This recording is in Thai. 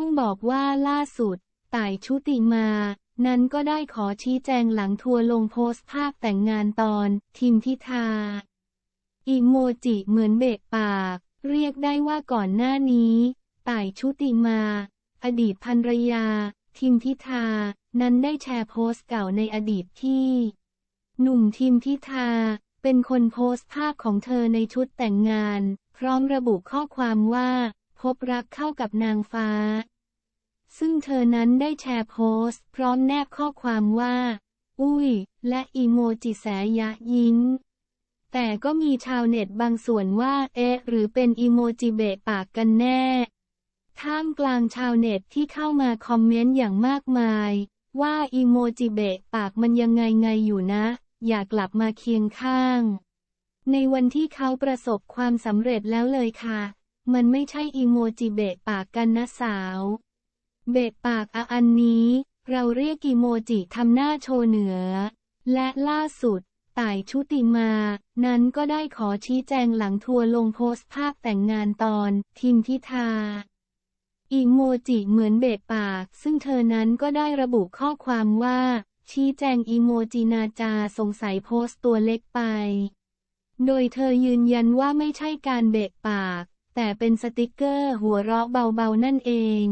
ต้องบอกว่าล่าสุด ต่ายชุติมา นั้นก็ได้ขอชี้แจงหลังทัวร์ลงโพสต์ภาพแต่งงานตอน ทิมทิทาอีโมจิเหมือนเบะปาก เรียกได้ว่าก่อนหน้านี้ ต่ายชุติมา อดีตภรรยา ทิมทิทานั้นได้แชร์โพสต์เก่าในอดีตที่ หนุ่มทิมทิทาเป็นคนโพสต์ภาพของเธอในชุดแต่งงาน พร้อมระบุข้อความว่า พบรักเข้ากับนางฟ้า ซึ่งเธอนั้นได้แชร์โพสต์ พร้อมแนบข้อความว่า อุ้ย และอีโมจิแสยะยิ้มแต่ก็มีชาวเน็ตบางส่วนว่า เอ๊ะ หรือเป็นอีโมจิเบะปากกันแน่ ท่ามกลางชาวเน็ตที่เข้ามาคอมเมนต์อย่างมากมาย ว่าอีโมจิเบะปากมันยังไงไงอยู่นะ อยากกลับมาเคียงข้าง ในวันที่เขาประสบความสำเร็จแล้วเลยค่ะ มันไม่ใช่อีโมจิเบะปากกันนะสาว เบะปากอะอันนี้ เราเรียกอีโมจิทำหน้าโชว์เหนือ และล่าสุดต่ายชุติมา นั้นก็ได้ขอชี้แจงหลังทัวร์ลงโพสต์ภาพแต่งงานตอนทิมทิทาอีโมจิเหมือนเบะปาก ซึ่งเธอนั้นก็ได้ระบุข้อความว่า ชี้แจงอีโมจินาจาสงสัยโพสต์ตัวเล็กไป โดยเธอยืนยันว่าไม่ใช่การเบะปาก แต่เป็นสติกเกอร์หัวเราะเบาๆนั่นเอง